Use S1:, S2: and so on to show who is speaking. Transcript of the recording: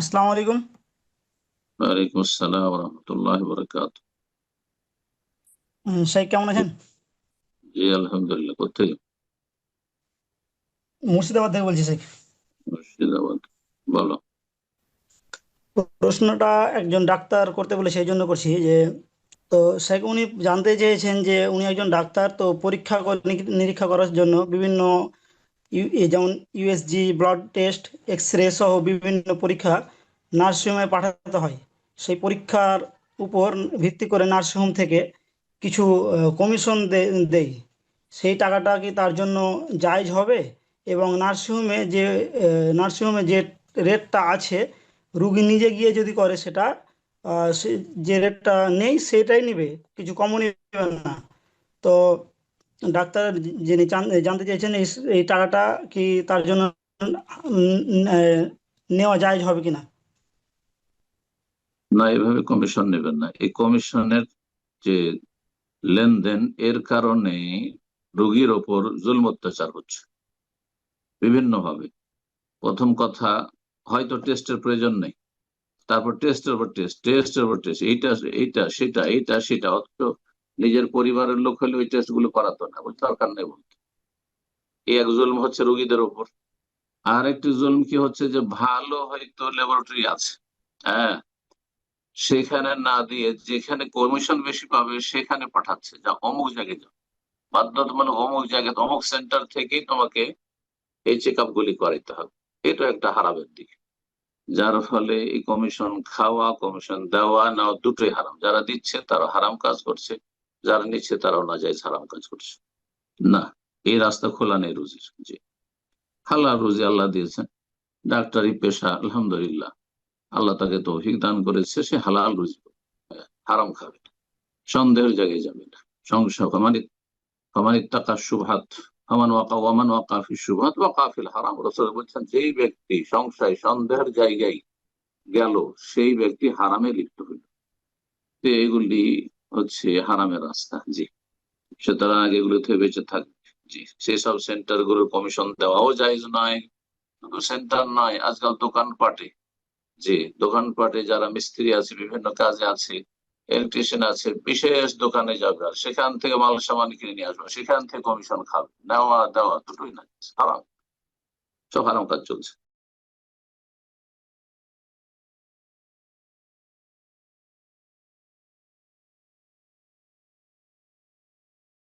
S1: আসসালামু আলাইকুম।
S2: ওয়ালাইকুম আসসালাম রহমতুল্লাহ বরকাত
S1: উম, শেখ কেমন আছেন?
S2: জি আলহামদুলিল্লাহ কোথেকে
S1: মুর্শিদাবাদ থেকে বলছি শেখ
S2: মুর্শিদাবাদ বলো।
S1: প্রশ্নটা একজন ডাক্তার করতে বলে সেই জন্য করছি যে তো শেখ উনি জানতে চেয়েছেন যে উনি একজন ডাক্তার তো পরীক্ষা কর- নিরীক্ষা করার জন্য বিভিন্ন যেমন USG blood test X ray সহ বিভিন্ন পরীক্ষা নার্সিংহোমে পাঠাতে হয়। সেই পরীক্ষার উপর ভিত্তি করে নার্সিংহোম থেকে কিছু কমিশন দেয় সেই টাকাটা কি তার জন্য জায়জ হবে? এবং নার্সিংহোমে যে নার্সিংহোমে যে রেটটা আছে, রুগী নিজে গিয়ে যদি করে সেটা যে রেটটা নেই সেটাই নেবে। কিছু কমও নেবে না। তো ডাক্তার যিনি জানতে চেয়েছেন এই টাকাটা কি তার জন্য নেওয়া যায় হবে কিনা?
S2: না, এভাবে কমিশন নেবেন না। এই কমিশনের যে লেনদেন, এর কারণে রোগীর ওপর জুলম অত্যাচার হচ্ছে। বিভিন্ন ভাবে প্রথম কথা, হয়তো টেস্টের প্রয়োজন নেই। তারপর টেস্টের উপর টেস্ট, টেস্টের উপর টেস্ট, এইটা এইটা, সেটা এইটা, সেটা, অথচ নিজের পরিবারের লোক হলে ওই টেস্টগুলো করাতো না বলতে দরকার নেই বলতে। এই এক জুলম হচ্ছে রোগীদের ওপর। আর একটি জুলম কি হচ্ছে যে ভালো হয়তো ল্যাবরেটরি আছে হ্যাঁ? সেখানে না দিয়ে যেখানে কমিশন বেশি পাবে সেখানে পাঠাচ্ছে, যা অমুক জায়গায় যাও। বাধ্যতামূলক অমুক জায়গায়, অমুক সেন্টার থেকেই তোমাকে এই চেক আপ গুলি করাইতে হবে। এটা একটা হারামের দিক। যার ফলে এই কমিশন খাওয়া কমিশন দেওয়া নেওয়া দুটোই হারাম। যারা দিচ্ছে তারা হারাম কাজ করছে। যারা নিচ্ছে তারাও না যায় হারাম কাজ করছে। না এই রাস্তা খোলা নেই রুজির। জি। হালাল রুজি আল্লাহ দিয়েছেন। ডাক্তারি পেশা আলহামদুলিল্লাহ। আল্লাহ তাকে তৌফিক দান করেছে সে হালাল রুজি হ্যাঁ, হারাম খাবে না। সন্দেহের জায়গায় যাবে না। সংশয় টাকা সুভাত যেই ব্যক্তি সংশয় সন্দেহের জায়গায় গেল সেই ব্যক্তি হারামে লিপ্ত হইল। এগুলি হচ্ছে হারামের রাস্তা, জি। সুতরাং আগে এগুলো থেকে বেঁচে থাকবে জি। সেসব সেন্টারগুলোর কমিশন দেওয়াও জায়জ নয় সেন্টার নয়, আজকাল দোকানপাটে যে দোকানপাটে যারা মিস্ত্রি আছে, বিভিন্ন কাজে আছে ইলেকট্রিশিয়ান আছে, বিশেষ দোকানে যাবে আর সেখান থেকে মাল সামান কিনে নিয়ে আসবে, সেখান থেকে কমিশন খাবে। নেওয়া দেওয়া দুটোই না হারাম। সব হারাম কাজ চলছে।